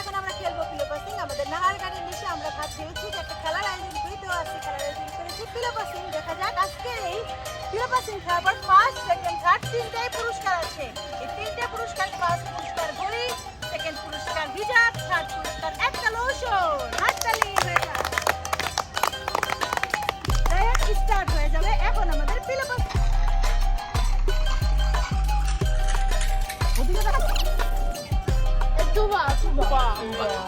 এখন আমরা খেলব পিলো পাসিং আমাদের নাহার গাড়ির নিচে আমরা ভেবেছি যে একটা খেলার আয়োজন করি, তো আজকে খেলার আয়োজন করেছি পিলো দেখা যাক আজকের এই পিলো পাসিং পর ফার্স্ট সেকেন্ড থার্ড তিনটাই পুরস্কার আছে। এই তিনটে দুবা দুবার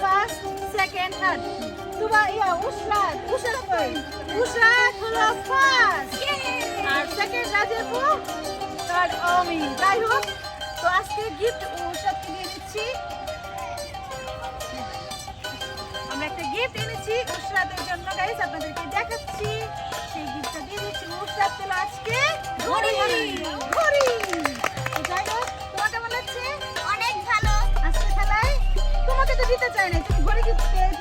ফার্স্ট সেকেন্ড থার্ড তুবা ইয়া উশরাত উশরাত কই উশরাত হলো ফার্স্ট আর সেকেন্ড রাজেপু থার্ড অমি যাই হোক তো আজকে গিফট উশরাতকে দিয়ে দিচ্ছি আমরা একটা গিফট এনেছি উশরাতের জন্য গাইস আপনাদেরকে দেখাচ্ছি। তো দিতে চাই না তুমি ঘড়ি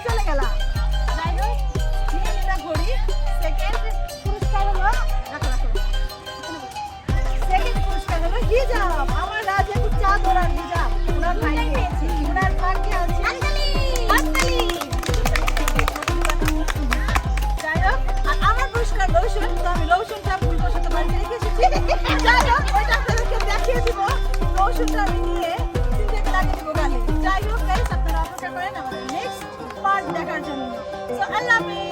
চলে গেলা। যাই হোক নিয়ে নিলা ঘড়ি। সেকেন্ড পুরস্কার হলো রাখো রাখো সেকেন্ড পুরস্কার হলো হিজাব। আমার রাজে চা ধরার হিজাব। ওনার ভাই পেয়েছে। ওনার ভাগ্যে আছে। যাই হোক আর আমার পুরস্কার লোশন। তো আমি লোশনটা ভুলবশত বাড়িতে রেখে এসেছি। যাই হোক ওইটা আপনাদেরকে দেখিয়ে দিব। লোশনটা আমি নিয়ে সিনথেটিক লাগিয়ে দিব গালে। যাই হোক আল্লাহ হাফেজ